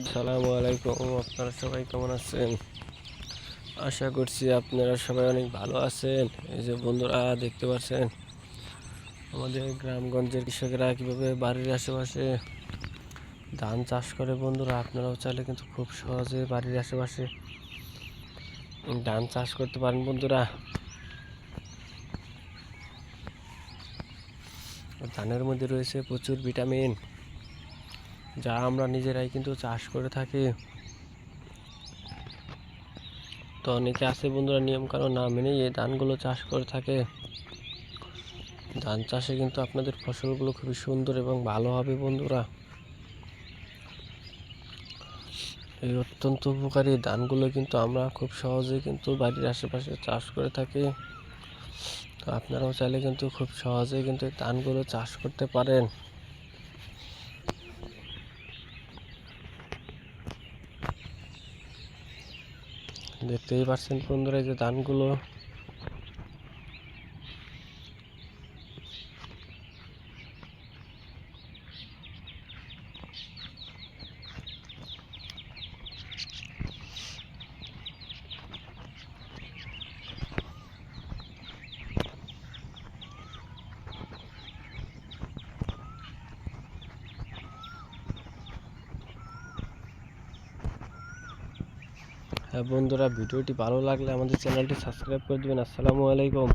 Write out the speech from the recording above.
আসসালামু আলাইকুম, আপনারা সবাই কেমন আছেন? আশা করছি আপনারা সবাই অনেক ভালো আছেন। এই যে বন্ধুরা, দেখতে পাচ্ছেন? আমাদের গ্রামগঞ্জের কৃষকেরা কীভাবে বাড়ির আশেপাশে ধান চাষ করে বন্ধুরা, আপনারাও চাইলে কিন্তু খুব সহজে বাড়ির আশেপাশে ধান চাষ করতে পারেন বন্ধুরা। ধানের মধ্যে রয়েছে প্রচুর ভিটামিন। যা আমরা নিজেরাই কিন্তু চাষ করে থাকি। তো অনেকে আছে বন্ধুরা নিয়ম কানুন না মেনেই এই ধানগুলো চাষ করে থাকে। ধান চাষে কিন্তু আপনাদের ফসলগুলো খুবই সুন্দর এবং ভালো হবে বন্ধুরা। এই অত্যন্ত উপকারী ধানগুলো কিন্তু আমরা খুব সহজে কিন্তু বাড়ির আশেপাশে চাষ করে থাকি। তো আপনারাও চাইলে কিন্তু খুব সহজে কিন্তু ধানগুলো চাষ করতে পারেন। দেখতেই পাচ্ছেন বন্ধুরা যে ধানগুলো বন্ধুরা ভিডিওটি ভালো লাগলে আমাদের চ্যানেলটি সাবস্ক্রাইব করে দেবেন। আসসালামু আলাইকুম।